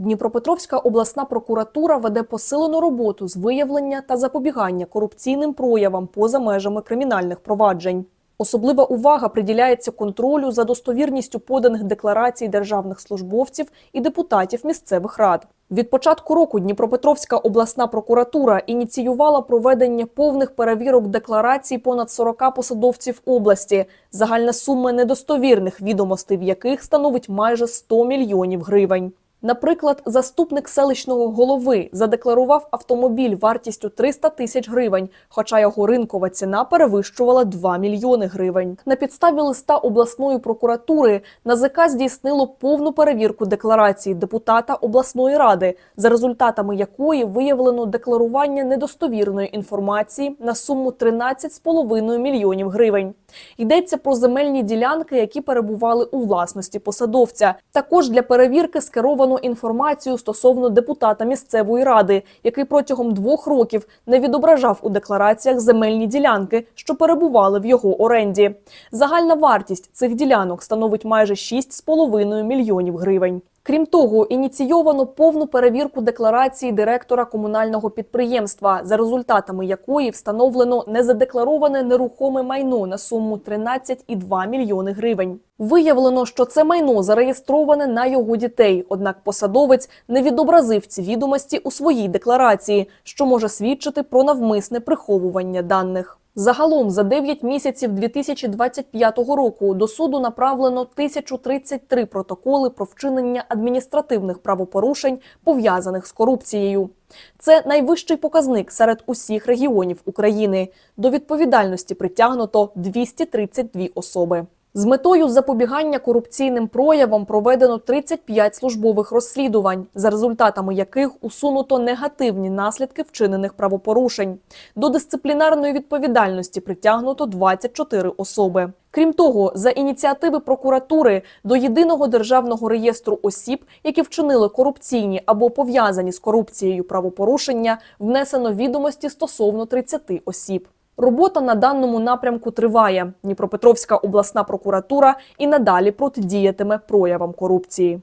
Дніпропетровська обласна прокуратура веде посилену роботу з виявлення та запобігання корупційним проявам поза межами кримінальних проваджень. Особлива увага приділяється контролю за достовірністю поданих декларацій державних службовців і депутатів місцевих рад. Від початку року Дніпропетровська обласна прокуратура ініціювала проведення повних перевірок декларацій понад 40 посадовців області, загальна сума недостовірних відомостей в яких становить майже 100 мільйонів гривень. Наприклад, заступник селищного голови задекларував автомобіль вартістю 300 тисяч гривень, хоча його ринкова ціна перевищувала 2 мільйони гривень. На підставі листа обласної прокуратури НАЗК здійснило повну перевірку декларації депутата обласної ради, за результатами якої виявлено декларування недостовірної інформації на суму 13,5 мільйонів гривень. Йдеться про земельні ділянки, які перебували у власності посадовця. Також для перевірки скеровано інформацію стосовно депутата місцевої ради, який протягом двох років не відображав у деклараціях земельні ділянки, що перебували в його оренді. Загальна вартість цих ділянок становить майже 6,5 мільйонів гривень. Крім того, ініційовано повну перевірку декларації директора комунального підприємства, за результатами якої встановлено незадеклароване нерухоме майно на суму 13,2 мільйони гривень. Виявлено, що це майно зареєстроване на його дітей, однак посадовець не відобразив ці відомості у своїй декларації, що може свідчити про навмисне приховування даних. Загалом за 9 місяців 2025 року до суду направлено 1033 протоколи про вчинення адміністративних правопорушень, пов'язаних з корупцією. Це найвищий показник серед усіх регіонів України. До відповідальності притягнуто 232 особи. З метою запобігання корупційним проявам проведено 35 службових розслідувань, за результатами яких усунуто негативні наслідки вчинених правопорушень. До дисциплінарної відповідальності притягнуто 24 особи. Крім того, за ініціативи прокуратури до єдиного державного реєстру осіб, які вчинили корупційні або пов'язані з корупцією правопорушення, внесено відомості стосовно 30 осіб. Робота на даному напрямку триває. Дніпропетровська обласна прокуратура і надалі протидіятиме проявам корупції.